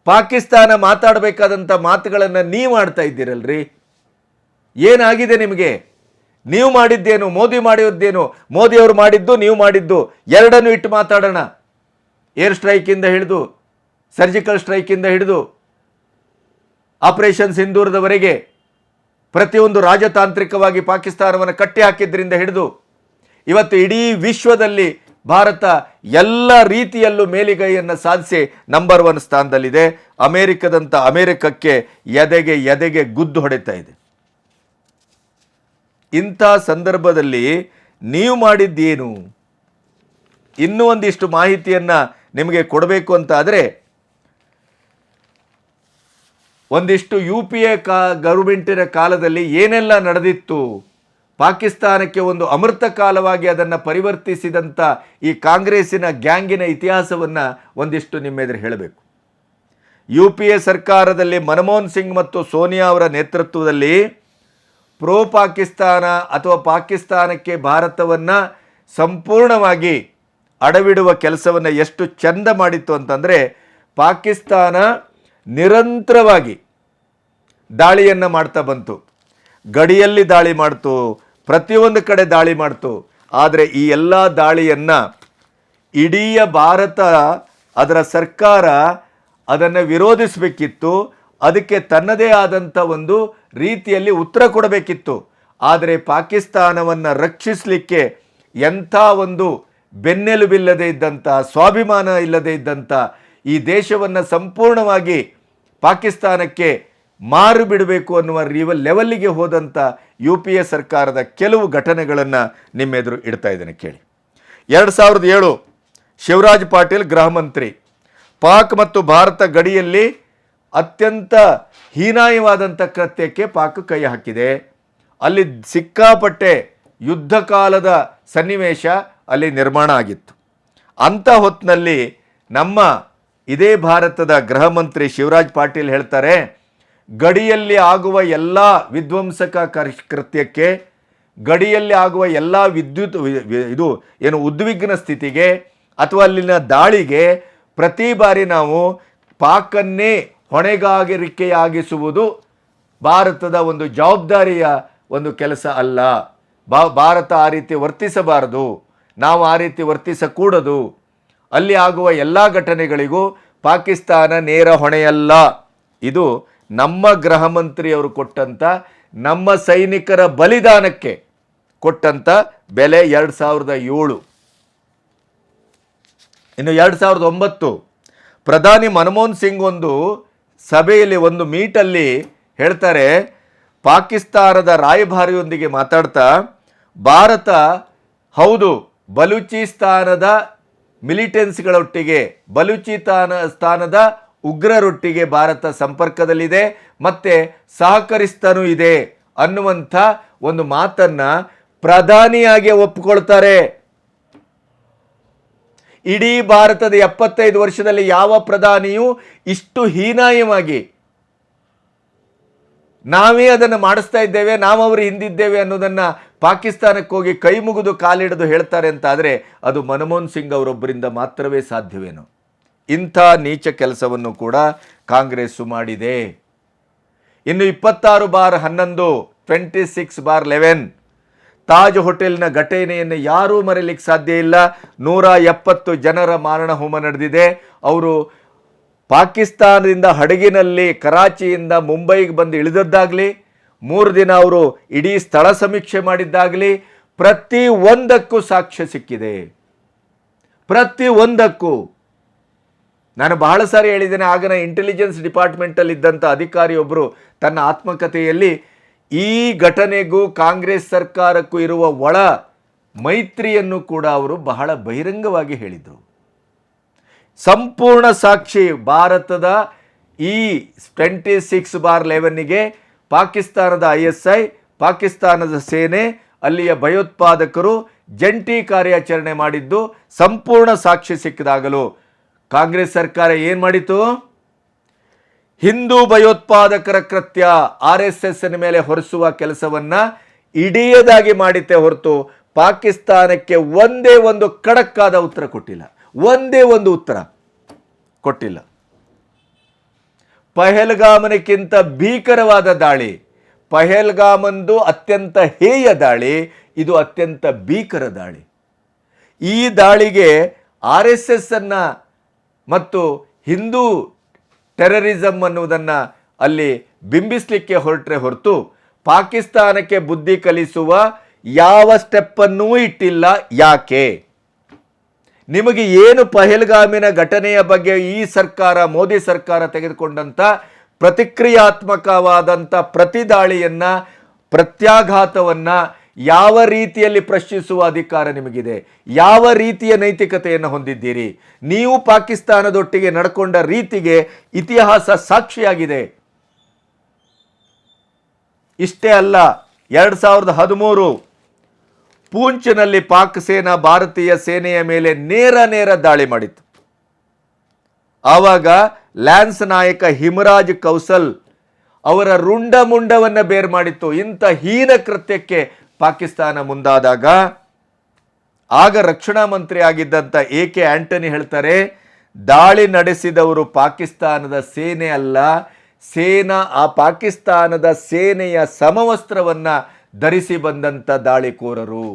A: ಪಾಕಿಸ್ತಾನ ಮಾತಾಡಬೇಕಾದಂಥ ಮಾತುಗಳನ್ನು ನೀವು ಆಡ್ತಾ ಇದ್ದೀರಲ್ರಿ? ಏನಾಗಿದೆ ನಿಮಗೆ? ನೀವು ಮಾಡಿದ್ದೇನು, ಮೋದಿ ಮಾಡಿದ್ದೇನು ಮೋದಿ ಅವರು ಮಾಡಿದ್ದು, ನೀವು ಮಾಡಿದ್ದು, ಎರಡನ್ನು ಇಟ್ಟು ಮಾತಾಡೋಣ. ಏರ್ ಸ್ಟ್ರೈಕಿಂದ ಹಿಡಿದು, ಸರ್ಜಿಕಲ್ ಸ್ಟ್ರೈಕಿಂದ ಹಿಡಿದು, ಆಪರೇಷನ್ ಸಿಂಧೂರದವರೆಗೆ ಪ್ರತಿಯೊಂದು ರಾಜತಾಂತ್ರಿಕವಾಗಿ ಪಾಕಿಸ್ತಾನವನ್ನು ಕಟ್ಟಿ ಹಾಕಿದ್ರಿಂದ ಹಿಡಿದು, ಇವತ್ತು ಇಡೀ ವಿಶ್ವದಲ್ಲಿ ಭಾರತ ಎಲ್ಲ ರೀತಿಯಲ್ಲೂ ಮೇಲಿಗೈಯನ್ನು ಸಾಧಿಸಿ ನಂಬರ್ ಒನ್ ಸ್ಥಾನದಲ್ಲಿದೆ. ಅಮೇರಿಕದಂಥ ಅಮೇರಿಕಕ್ಕೆ ಎದೆಗೆ ಎದೆಗೆ ಗುದ್ದು ಹೊಡಿತಾ ಇದೆ. ಇಂಥ ಸಂದರ್ಭದಲ್ಲಿ ನೀವು ಮಾಡಿದ್ದೇನು? ಇನ್ನೂ ಒಂದಿಷ್ಟು ಮಾಹಿತಿಯನ್ನು ನಿಮಗೆ ಕೊಡಬೇಕು ಅಂತ ಆದರೆ ಒಂದಿಷ್ಟು ಯು ಪಿ ಎ ಕಾ, ಗೌರ್ಮೆಂಟಿನ ಕಾಲದಲ್ಲಿ ಏನೆಲ್ಲ ನಡೆದಿತ್ತು? ಪಾಕಿಸ್ತಾನಕ್ಕೆ ಒಂದು ಅಮೃತ ಕಾಲವಾಗಿ ಅದನ್ನು ಪರಿವರ್ತಿಸಿದಂಥ ಈ ಕಾಂಗ್ರೆಸ್ಸಿನ ಗ್ಯಾಂಗಿನ ಇತಿಹಾಸವನ್ನು ಒಂದಿಷ್ಟು ನಿಮ್ಮ ಎದುರು ಹೇಳಬೇಕು. ಯು ಪಿ ಎ ಸರ್ಕಾರದಲ್ಲಿ ಮನಮೋಹನ್ ಸಿಂಗ್ ಮತ್ತು ಸೋನಿಯಾ ಅವರ ನೇತೃತ್ವದಲ್ಲಿ ಪ್ರೋ ಪಾಕಿಸ್ತಾನ ಅಥವಾ ಪಾಕಿಸ್ತಾನಕ್ಕೆ ಭಾರತವನ್ನು ಸಂಪೂರ್ಣವಾಗಿ ಅಡವಿಡುವ ಕೆಲಸವನ್ನು ಎಷ್ಟು ಚಂದ ಮಾಡಿತ್ತು ಅಂತಂದರೆ ಪಾಕಿಸ್ತಾನ ನಿರಂತರವಾಗಿ ದಾಳಿಯನ್ನು ಮಾಡ್ತಾ ಬಂತು. ಗಡಿಯಲ್ಲಿ ದಾಳಿ ಮಾಡ್ತು, ಪ್ರತಿಯೊಂದು ಕಡೆ ದಾಳಿ ಮಾಡ್ತು. ಆದರೆ ಈ ಎಲ್ಲ ದಾಳಿಯನ್ನು ಇಡೀ ಭಾರತ ಅದರ ಸರ್ಕಾರ ಅದನ್ನು ವಿರೋಧಿಸಬೇಕಿತ್ತು. ಅದಕ್ಕೆ ತನ್ನದೇ ಆದಂಥ ಒಂದು ರೀತಿಯಲ್ಲಿ ಉತ್ತರ ಕೊಡಬೇಕಿತ್ತು. ಆದರೆ ಪಾಕಿಸ್ತಾನವನ್ನು ರಕ್ಷಿಸಲಿಕ್ಕೆ ಎಂಥ ಒಂದು ಬೆನ್ನೆಲುಬಿಲ್ಲದೆ ಇದ್ದಂಥ, ಸ್ವಾಭಿಮಾನ ಇಲ್ಲದೆ ಇದ್ದಂಥ ಈ ದೇಶವನ್ನು ಸಂಪೂರ್ಣವಾಗಿ ಪಾಕಿಸ್ತಾನಕ್ಕೆ ಮಾರು ಬಿಡಬೇಕು ಅನ್ನುವ ರೀವ, ಲೆವೆಲ್ಲಿಗೆ ಹೋದಂಥ ಯು ಪಿ ಎ ಸರ್ಕಾರದ ಕೆಲವು ಘಟನೆಗಳನ್ನು ನಿಮ್ಮೆದುರು ಇಡ್ತಾ ಇದ್ದೇನೆ ಕೇಳಿ. ಎರಡು ಸಾವಿರದ ಏಳು ಶಿವರಾಜ್ ಪಾಟೀಲ್ ಗೃಹ ಮಂತ್ರಿ. ಪಾಕ್ ಮತ್ತು ಭಾರತ ಗಡಿಯಲ್ಲಿ ಅತ್ಯಂತ ಹೀನಾಯವಾದಂಥ ಕೃತ್ಯಕ್ಕೆ ಪಾಕ್ ಕೈ ಹಾಕಿದೆ. ಅಲ್ಲಿ ಸಿಕ್ಕಾಪಟ್ಟೆ ಯುದ್ಧ ಕಾಲದ ಸನ್ನಿವೇಶ ಅಲ್ಲಿ ನಿರ್ಮಾಣ ಆಗಿತ್ತು. ಅಂಥ ಹೊತ್ತಿನಲ್ಲಿ ನಮ್ಮ ಇದೇ ಭಾರತದ ಗೃಹ ಮಂತ್ರಿ ಶಿವರಾಜ್ ಪಾಟೀಲ್ ಹೇಳ್ತಾರೆ, ಗಡಿಯಲ್ಲಿ ಆಗುವ ಎಲ್ಲ ವಿಧ್ವಂಸಕ ಕೃತ್ಯಕ್ಕೆ, ಗಡಿಯಲ್ಲಿ ಆಗುವ ಎಲ್ಲ ವಿದ್ಯುತ್ ಇದು ಏನು ಉದ್ವಿಗ್ನ ಸ್ಥಿತಿಗೆ ಅಥವಾ ಅಲ್ಲಿನ ದಾಳಿಗೆ ಪ್ರತಿ ಬಾರಿ ನಾವು ಪಾಕನ್ನೇ ಹೊಣೆಗಾರಿಕೆಯಾಗಿಸುವುದು ಭಾರತದ ಒಂದು ಜವಾಬ್ದಾರಿಯ ಒಂದು ಕೆಲಸ ಅಲ್ಲ. ಬಾ, ಭಾರತ ಆ ರೀತಿ ವರ್ತಿಸಬಾರದು. ನಾವು ಆ ರೀತಿ ವರ್ತಿಸಕೂಡದು. ಅಲ್ಲಿ ಆಗುವ ಎಲ್ಲ ಘಟನೆಗಳಿಗೂ ಪಾಕಿಸ್ತಾನ ನೇರ ಹೊಣೆಯಲ್ಲ. ಇದು ನಮ್ಮ ಗೃಹ ಮಂತ್ರಿಯವರು ಕೊಟ್ಟಂಥ ನಮ್ಮ ಸೈನಿಕರ ಬಲಿದಾನಕ್ಕೆ ಕೊಟ್ಟಂಥ ಬೆಲೆ ಎರಡು ಸಾವಿರದ ಏಳು. ಇನ್ನು ಎರಡು ಸಾವಿರದ ಒಂಬತ್ತು ಪ್ರಧಾನಿ ಮನಮೋಹನ್ ಸಿಂಗ್ ಒಂದು ಸಭೆಯಲ್ಲಿ ಒಂದು ಮೀಟಲ್ಲಿ ಹೇಳ್ತಾರೆ, ಪಾಕಿಸ್ತಾನದ ರಾಯಭಾರಿಯೊಂದಿಗೆ ಮಾತಾಡ್ತಾ, ಭಾರತ ಹೌದು, ಬಲೂಚಿಸ್ತಾನದ ಮಿಲಿಟೆನ್ಸ್ಗಳೊಟ್ಟಿಗೆ ಬಲೂಚಿತಾನ ಸ್ಥಾನದ ಉಗ್ರರೊಟ್ಟಿಗೆ ಭಾರತ ಸಂಪರ್ಕದಲ್ಲಿದೆ, ಮತ್ತು ಸಹಕರಿಸ್ತಾನೂ ಇದೆ ಅನ್ನುವಂಥ ಒಂದು ಮಾತನ್ನು ಪ್ರಧಾನಿಯಾಗಿ ಒಪ್ಪಿಕೊಳ್ತಾರೆ. ಇಡೀ ಭಾರತದ ಎಪ್ಪತ್ತೈದು ವರ್ಷದಲ್ಲಿ ಯಾವ ಪ್ರಧಾನಿಯೂ ಇಷ್ಟು ಹೀನಾಯವಾಗಿ ನಾವೇ ಅದನ್ನು ಮಾಡಿಸ್ತಾ ಇದ್ದೇವೆ, ನಾವವರು ಹಿಂದಿದ್ದೇವೆ ಅನ್ನೋದನ್ನು ಪಾಕಿಸ್ತಾನಕ್ಕೆ ಹೋಗಿ ಕೈ ಮುಗಿದು ಕಾಲಿಡಿದು ಹೇಳ್ತಾರೆ ಅಂತ ಆದರೆ ಅದು ಮನಮೋಹನ್ ಸಿಂಗ್ ಅವರೊಬ್ಬರಿಂದ ಮಾತ್ರವೇ ಸಾಧ್ಯವೇನು? ಇಂಥ ನೀಚ ಕೆಲಸವನ್ನು ಕೂಡ ಕಾಂಗ್ರೆಸ್ಸು ಮಾಡಿದೆ. ಇನ್ನು ಇಪ್ಪತ್ತಾರು ಬಾರ್ ಹನ್ನೊಂದು twenty six bar eleven Taj ಹೋಟೆಲ್ನ ಘಟನೆಯನ್ನು ಯಾರೂ ಮರೆಯಲಿಕ್ಕೆ ಸಾಧ್ಯ ಇಲ್ಲ. ನೂರ ಎಪ್ಪತ್ತು ಜನರ ಮಾರಣ ಹೋಮ ನಡೆದಿದೆ. ಅವರು ಪಾಕಿಸ್ತಾನದಿಂದ ಹಡಗಿನಲ್ಲಿ ಕರಾಚಿಯಿಂದ ಮುಂಬೈಗೆ ಬಂದು ಇಳಿದದ್ದಾಗಲಿ, ಮೂರು ದಿನ ಅವರು ಇಡೀ ಸ್ಥಳ ಸಮೀಕ್ಷೆ ಮಾಡಿದ್ದಾಗಲಿ, ಪ್ರತಿ ಒಂದಕ್ಕೂ ಸಾಕ್ಷ್ಯ ಸಿಕ್ಕಿದೆ. ಪ್ರತಿ ಒಂದಕ್ಕೂ. ನಾನು ಬಹಳ ಸಾರಿ ಹೇಳಿದ್ದೇನೆ ಆಗನ ಇಂಟೆಲಿಜೆನ್ಸ್ ಡಿಪಾರ್ಟ್ಮೆಂಟಲ್ಲಿ ಇದ್ದಂಥ ಅಧಿಕಾರಿಯೊಬ್ಬರು ತನ್ನ ಆತ್ಮಕಥೆಯಲ್ಲಿ ಈ ಘಟನೆಗೂ ಕಾಂಗ್ರೆಸ್ ಸರ್ಕಾರಕ್ಕೂ ಇರುವ ಒಳ ಮೈತ್ರಿಯನ್ನು ಕೂಡ ಅವರು ಬಹಳ ಬಹಿರಂಗವಾಗಿ ಹೇಳಿದರು. ಸಂಪೂರ್ಣ ಸಾಕ್ಷಿ ಭಾರತದ ಈ ಟ್ವೆಂಟಿ ಸಿಕ್ಸ್ ಬಾರ್ ಲೆವೆನ್ನಿಗೆ ಪಾಕಿಸ್ತಾನದ ಐ ಎಸ್ ಐ, ಪಾಕಿಸ್ತಾನದ ಸೇನೆ, ಅಲ್ಲಿಯ ಭಯೋತ್ಪಾದಕರು ಜಂಟಿ ಕಾರ್ಯಾಚರಣೆ ಮಾಡಿದ್ದು ಸಂಪೂರ್ಣ ಸಾಕ್ಷಿ ಸಿಕ್ಕಿದಾಗಲೂ. ಕಾಂಗ್ರೆಸ್ ಸರ್ಕಾರ ಏನು ಮಾಡಿತು? ಹಿಂದೂ ಭಯೋತ್ಪಾದಕರ ಕೃತ್ಯ ಆರ್ ಎಸ್ ಎಸ್ ಮೇಲೆ ಹೊರಿಸುವ ಕೆಲಸವನ್ನ ಇಡಿಯದಾಗಿ ಮಾಡಿದ್ದೆ ಹೊರತು ಪಾಕಿಸ್ತಾನಕ್ಕೆ ಒಂದೇ ಒಂದು ಕಡಕ್ಕಾದ ಉತ್ತರ ಕೊಟ್ಟಿಲ್ಲ. ಒಂದೇ ಒಂದು ಉತ್ತರ ಕೊಟ್ಟಿಲ್ಲ. ಪಹಲ್ಗಾಮನಕ್ಕಿಂತ ಭೀಕರವಾದ ದಾಳಿ. ಪಹಲ್ಗಾಮಂದು ಅತ್ಯಂತ ಹೇಯ ದಾಳಿ. ಇದು ಅತ್ಯಂತ ಭೀಕರ ದಾಳಿ. ಈ ದಾಳಿಗೆ ಆರ್ ಎಸ್ ಅನ್ನ ಮತ್ತು ಹಿಂದೂ ಟೆರರಿಸಮ್ ಅನ್ನುವುದನ್ನು ಅಲ್ಲಿ ಬಿಂಬಿಸಲಿಕ್ಕೆ ಹೊರಟ್ರೆ ಹೊರತು ಪಾಕಿಸ್ತಾನಕ್ಕೆ ಬುದ್ಧಿ ಕಲಿಸುವ ಯಾವ ಸ್ಟೆಪ್ಪನ್ನೂ ಇಟ್ಟಿಲ್ಲ. ಯಾಕೆ? ನಿಮಗೆ ಏನು ಪಹಲ್ಗಾಮಿನ ಘಟನೆಯ ಬಗ್ಗೆ ಈ ಸರ್ಕಾರ, ಮೋದಿ ಸರ್ಕಾರ ತೆಗೆದುಕೊಂಡಂಥ ಪ್ರತಿಕ್ರಿಯಾತ್ಮಕವಾದಂಥ ಪ್ರತಿದಾಳಿಯನ್ನು, ಪ್ರತ್ಯಾಘಾತವನ್ನ ಯಾವ ರೀತಿಯಲ್ಲಿ ಪ್ರಶ್ನಿಸುವ ಅಧಿಕಾರ ನಿಮಗಿದೆ? ಯಾವ ರೀತಿಯ ನೈತಿಕತೆಯನ್ನು ಹೊಂದಿದ್ದೀರಿ? ನೀವು ಪಾಕಿಸ್ತಾನದೊಟ್ಟಿಗೆ ನಡ್ಕೊಂಡ ರೀತಿಗೆ ಇತಿಹಾಸ ಸಾಕ್ಷಿಯಾಗಿದೆ. ಇಷ್ಟೇ ಅಲ್ಲ, ಎರಡು ಸಾವಿರದ ಹದಿಮೂರು ಪೂಂಚ್ನಲ್ಲಿ ಪಾಕ್ ಸೇನಾ ಭಾರತೀಯ ಸೇನೆಯ ಮೇಲೆ ನೇರ ನೇರ ದಾಳಿ ಮಾಡಿತ್ತು. ಆವಾಗ ಲ್ಯಾನ್ಸ್ ನಾಯಕ ಹಿಮರಾಜ್ ಕೌಸಲ್ ಅವರ ರುಂಡ ಮುಂಡವನ್ನು ಬೇರ್ ಮಾಡಿತ್ತು. ಇಂಥ ಹೀನ ಕೃತ್ಯಕ್ಕೆ ಪಾಕಿಸ್ತಾನ ಮುಂದಾದಾಗ, ಆಗ ರಕ್ಷಣಾ ಮಂತ್ರಿ ಆಗಿದ್ದಂಥ ಎ ಕೆ ಆಂಟನಿ ಹೇಳ್ತಾರೆ, ದಾಳಿ ನಡೆಸಿದವರು ಪಾಕಿಸ್ತಾನದ ಸೇನೆ ಅಲ್ಲ, ಸೇನಾ, ಆ ಪಾಕಿಸ್ತಾನದ ಸೇನೆಯ ಸಮವಸ್ತ್ರವನ್ನು ಧರಿಸಿ ಬಂದಂಥ ದಾಳಿಕೋರರು.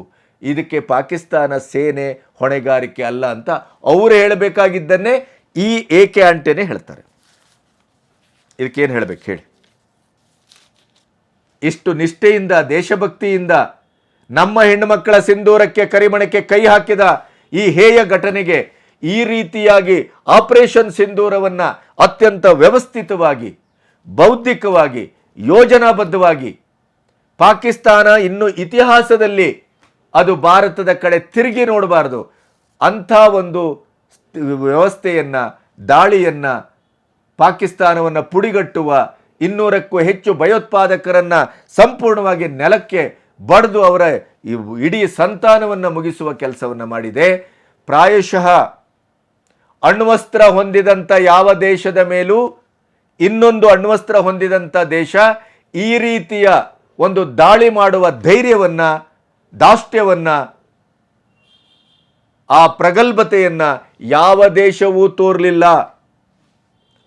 A: ಇದಕ್ಕೆ ಪಾಕಿಸ್ತಾನ ಸೇನೆ ಹೊಣೆಗಾರಿಕೆ ಅಲ್ಲ ಅಂತ ಅವರು ಹೇಳಬೇಕಾಗಿದ್ದನ್ನೇ ಈ ಎ ಕೆ ಆಂಟನಿ ಹೇಳ್ತಾರೆ. ಇದಕ್ಕೇನು ಹೇಳಬೇಕು ಹೇಳಿ. ಇಷ್ಟು ನಿಷ್ಠೆಯಿಂದ, ದೇಶಭಕ್ತಿಯಿಂದ ನಮ್ಮ ಹೆಣ್ಣುಮಕ್ಕಳ ಸಿಂಧೂರಕ್ಕೆ, ಕರಿಮಣಕ್ಕೆ ಕೈ ಹಾಕಿದ ಈ ಹೇಯ ಘಟನೆಗೆ ಈ ರೀತಿಯಾಗಿ ಆಪರೇಷನ್ ಸಿಂಧೂರವನ್ನು ಅತ್ಯಂತ ವ್ಯವಸ್ಥಿತವಾಗಿ, ಬೌದ್ಧಿಕವಾಗಿ, ಯೋಜನಾಬದ್ಧವಾಗಿ ಪಾಕಿಸ್ತಾನ ಇನ್ನು ಇತಿಹಾಸದಲ್ಲಿ ಅದು ಭಾರತದ ಕಡೆ ತಿರುಗಿ ನೋಡಬಾರದು. ಅಂಥ ಒಂದು ವ್ಯವಸ್ಥೆಯನ್ನು, ದಾಳಿಯನ್ನು ಪಾಕಿಸ್ತಾನವನ್ನು ಪುಡಿಗಟ್ಟುವ ಇನ್ನೂರಕ್ಕೂ ಹೆಚ್ಚು ಭಯೋತ್ಪಾದಕರನ್ನ ಸಂಪೂರ್ಣವಾಗಿ ನೆಲಕ್ಕೆ ಬಡಿದು ಅವರ ಇಡೀ ಸಂತಾನವನ್ನು ಮುಗಿಸುವ ಕೆಲಸವನ್ನು ಮಾಡಿದೆ. ಪ್ರಾಯಶಃ ಅಣ್ವಸ್ತ್ರ ಹೊಂದಿದಂಥ ಯಾವ ದೇಶದ ಮೇಲೂ ಇನ್ನೊಂದು ಅಣ್ವಸ್ತ್ರ ಹೊಂದಿದಂಥ ದೇಶ ಈ ರೀತಿಯ ಒಂದು ದಾಳಿ ಮಾಡುವ ಧೈರ್ಯವನ್ನು, ದಾಷ್ಟ್ಯವನ್ನು, ಆ ಪ್ರಗಲ್ಭತೆಯನ್ನು ಯಾವ ದೇಶವೂ ತೋರಲಿಲ್ಲ.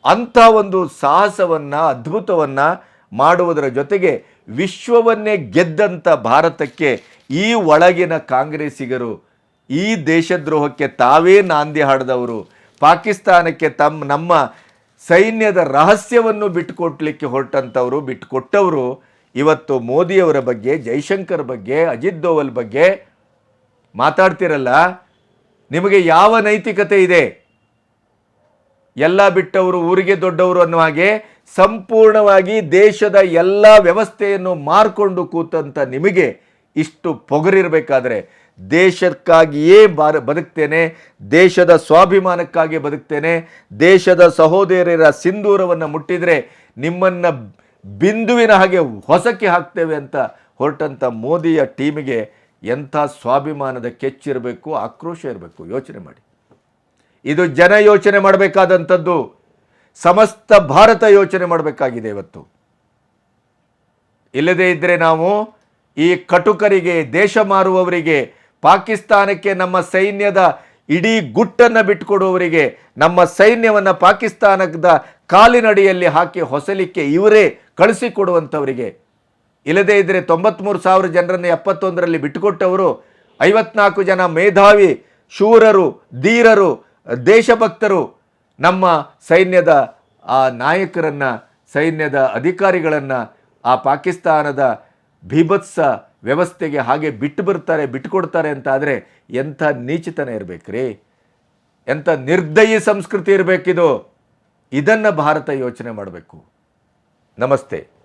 A: ಅಂಥ ಒಂದು ಸಾಹಸವನ್ನು, ಅದ್ಭುತವನ್ನು ಮಾಡುವುದರ ಜೊತೆಗೆ ವಿಶ್ವವನ್ನೇ ಗೆದ್ದಂಥ ಭಾರತಕ್ಕೆ ಈ ಒಳಗಿನ ಕಾಂಗ್ರೆಸ್ಸಿಗರು, ಈ ದೇಶದ್ರೋಹಕ್ಕೆ ತಾವೇ ನಾಂದಿ ಹಾಡಿದವರು, ಪಾಕಿಸ್ತಾನಕ್ಕೆ ತಮ್ಮ ನಮ್ಮ ಸೈನ್ಯದ ರಹಸ್ಯವನ್ನು ಬಿಟ್ಟುಕೊಟ್ಲಿಕ್ಕೆ ಹೊರಟಂಥವರು, ಬಿಟ್ಟುಕೊಟ್ಟವರು ಇವತ್ತು ಮೋದಿಯವರ ಬಗ್ಗೆ, ಜೈಶಂಕರ್ ಬಗ್ಗೆ, ಅಜಿತ್ ದೋವಲ್ ಬಗ್ಗೆ ಮಾತಾಡ್ತಿರಲ್ಲ? ನಿಮಗೆ ಯಾವ ನೈತಿಕತೆ ಇದೆ? ಎಲ್ಲ ಬಿಟ್ಟವರು, ಊರಿಗೆ ದೊಡ್ಡವರು ಅನ್ನುವ ಹಾಗೆ ಸಂಪೂರ್ಣವಾಗಿ ದೇಶದ ಎಲ್ಲ ವ್ಯವಸ್ಥೆಯನ್ನು ಮಾರ್ಕೊಂಡು ಕೂತಂತ ನಿಮಗೆ ಇಷ್ಟು ಪೊಗರಿರಬೇಕಾದ್ರೆ ದೇಶಕ್ಕಾಗಿಯೇ ಬಾರ, ಬದುಕ್ತೇನೆ, ದೇಶದ ಸ್ವಾಭಿಮಾನಕ್ಕಾಗಿ ಬದುಕ್ತೇನೆ, ದೇಶದ ಸಹೋದರರ ಸಿಂಧೂರವನ್ನು ಮುಟ್ಟಿದರೆ ನಿಮ್ಮನ್ನು ಬಿಂದುವಿನ ಹಾಗೆ ಹೊಸಕ್ಕೆ ಹಾಕ್ತೇವೆ ಅಂತ ಹೊರಟಂಥ ಮೋದಿಯ ಟೀಮಿಗೆ ಎಂಥ ಸ್ವಾಭಿಮಾನದ ಕೆಚ್ಚಿರಬೇಕು ಆಕ್ರೋಶ ಇರಬೇಕು. ಯೋಚನೆ ಮಾಡಿ. ಇದು ಜನ ಯೋಚನೆ ಮಾಡಬೇಕಾದಂಥದ್ದು. ಸಮಸ್ತ ಭಾರತ ಯೋಚನೆ ಮಾಡಬೇಕಾಗಿದೆ ಇವತ್ತು. ಇಲ್ಲದೇ ಇದ್ದರೆ ನಾವು ಈ ಕಟುಕರಿಗೆ, ದೇಶ ಮಾರುವವರಿಗೆ, ಪಾಕಿಸ್ತಾನಕ್ಕೆ ನಮ್ಮ ಸೈನ್ಯದ ಇಡೀ ಗುಟ್ಟನ್ನು ಬಿಟ್ಟುಕೊಡುವವರಿಗೆ ನಮ್ಮ ಸೈನ್ಯವನ್ನು ಪಾಕಿಸ್ತಾನದ ಕಾಲಿನಡಿಯಲ್ಲಿ ಹಾಕಿ ಹೊಸಲಿಕ್ಕೆ ಇವರೇ ಕಳಿಸಿಕೊಡುವಂಥವರಿಗೆ. ಇಲ್ಲದೇ ಇದ್ದರೆ ತೊಂಬತ್ತ್ಮೂರು ಸಾವಿರ ಜನರನ್ನು ಎಪ್ಪತ್ತೊಂದರಲ್ಲಿ ಬಿಟ್ಟುಕೊಟ್ಟವರು, ಐವತ್ನಾಲ್ಕು ಜನ ಮೇಧಾವಿ, ಶೂರರು, ಧೀರರು ದೇಶಭಕ್ತರು ನಮ್ಮ ಸೈನ್ಯದ ಆ ನಾಯಕರನ್ನು, ಸೈನ್ಯದ ಅಧಿಕಾರಿಗಳನ್ನು ಆ ಪಾಕಿಸ್ತಾನದ ಭೀಭತ್ಸ ವ್ಯವಸ್ಥೆಗೆ ಹಾಗೆ ಬಿಟ್ಟು ಬರ್ತಾರೆ ಬಿಟ್ಟುಕೊಡ್ತಾರೆ ಅಂತ ಆದರೆ ಎಂಥ ನೀಚಿತನ ಇರಬೇಕ್ರಿ? ಎಂಥ ನಿರ್ದಯಿ ಸಂಸ್ಕೃತಿ ಇರಬೇಕಿದು? ಇದನ್ನು ಭಾರತ ಯೋಚನೆ ಮಾಡಬೇಕು. ನಮಸ್ತೆ.